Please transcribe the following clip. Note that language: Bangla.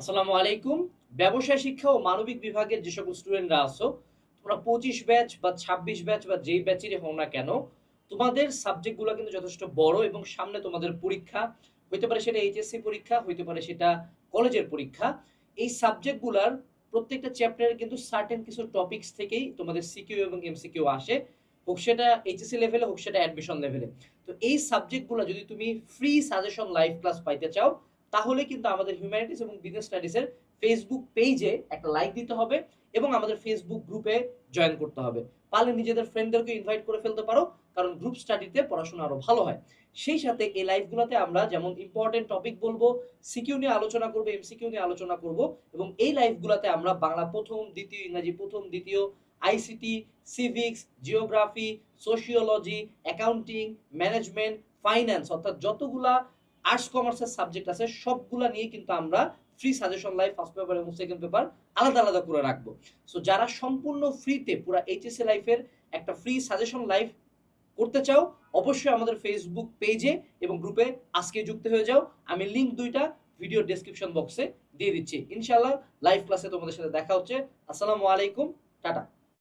আসসালামু আলাইকুম। ব্যবসায় শিক্ষা ও মানবিক বিভাগের যে সকল স্টুডেন্টরা আছো, তোমরা পঁচিশ ব্যাচ বা ছাব্বিশ ব্যাচ বা যেই ব্যাচেরই হও না কেন, তোমাদের সাবজেক্টগুলো কিন্তু যথেষ্ট বড় এবং সামনে তোমাদের পরীক্ষা, হইতে পারে সেটা এইচএসসি পরীক্ষা, হইতে পারে সেটা কলেজের পরীক্ষা। এই সাবজেক্টগুলার প্রত্যেকটা চ্যাপ্টারের কিন্তু সার্টেন কিছু টপিকস থেকেই তোমাদের সিকিউ এবং এমসিকিউ আসে, হোক সেটা এইচএসসি লেভেলে হোক সেটা অ্যাডমিশন লেভেলে তো এই সাবজেক্টগুলো যদি তুমি ফ্রি সাজেশন লাইভ ক্লাস পাইতে চাও তাহলে কিন্তু আমাদের হিউম্যানিটিস এবং বিজনেস স্টাডিজের ফেসবুক পেজে একটা লাইক দিতে হবে এবং আমাদের ফেসবুক গ্রুপে জয়েন করতে হবে। পারলে নিজেদের ফ্রেন্ডদেরকে ইনভাইট করে ফেলতে পারো, কারণ গ্রুপ স্টাডিতে পড়াশোনা আরও ভালো হয়। সেই সাথে এই লাইভগুলোতে আমরা যেমন ইম্পর্টেন্ট টপিক বলব সিকিউ নিয়ে আলোচনা করব এমসিকিউ নিয়ে আলোচনা করব এবং এই লাইভগুলোতে আমরা বাংলা প্রথম, দ্বিতীয়, ইংরাজি প্রথম, দ্বিতীয় ICT civics geography sociology accounting management finance অর্থাৎ যতগুলা আর্টস কমার্সের সাবজেক্ট আছে, সবগুলা নিয়ে কিন্তু আমরা free suggestion live first paper এবং সেকেন্ড পেপার আলাদা আলাদা করে রাখব। সো যারা সম্পূর্ণ ফ্রিতে পুরো এইচএসসি লাইফের একটা ফ্রি সাজেশন লাইভ করতে চাও, অবশ্যই আমাদের ফেসবুক পেজে এবং গ্রুপে আজকে যুক্ত হয়ে যাও। আমি লিংক দুইটা ভিডিও ডেসক্রিপশন বক্সে দিয়ে দিচ্ছি। ইনশাআল্লাহ লাইভ ক্লাসে তোমাদের সাথে দেখা হচ্ছে। আসসালামু আলাইকুম, টাটা।